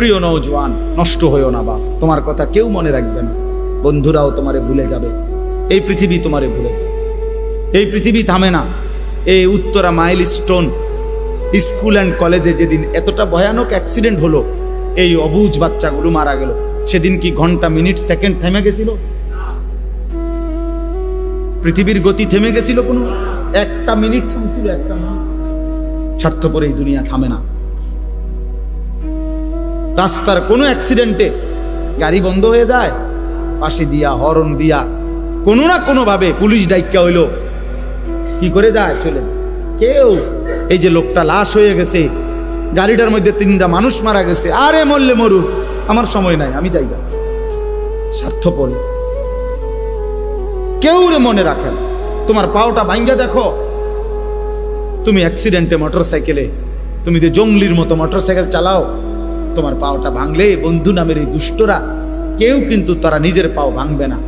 প্রিয় নৌজওয়ান নষ্ট হয়েও না বাপ। তোমার কথা কেউ মনে রাখবে না। বন্ধুরাও তোমারে ভুলে যাবে। এই পৃথিবী তোমারে ভুলে যাবে। এই পৃথিবী থামে না। এই Uttara milestone school and কলেজে যেদিন এতটা ভয়ানক অ্যাক্সিডেন্ট হলো, এই অবুজ বাচ্চাগুলো মারা গেল। সেদিন কি ঘণ্টা, মিনিট, সেকেন্ড থেমে গেছিল? পৃথিবীর গতি থেমে গেছিল কোনো? একটা মিনিট থামছিল, একটা স্বার্থপর এই দুনিয়া থামে না। রাস্তার কোনো অ্যাক্সিডেন্টে গাড়ি বন্ধ হয়ে যায়, পাশে দিয়া হরন দিয়া কোনো না কোনোভাবে পুলিশ ডাইকা হইল। কি করে যায় চলে কেউ এই যে লোকটা লাশ হয়ে গেছে, গাড়িটার মধ্যে তিনটা মানুষ মারা গেছে, আরে মরলে মরুক, আমার সময় নাই, আমি যাই না। স্বার্থপর। কেউ রে মনে রাখেন তোমার পাওটা ভাঙ্গা দেখো। তুমি অ্যাক্সিডেন্টে মোটর সাইকেলে তুমি যে জঙ্গলির মতো মোটর সাইকেল চালাও তোমার পাওটা ভাঙলে বন্ধু নামের এই দুষ্টরা কেউ কিন্তু তারা নিজের পাও ভাঙবে না।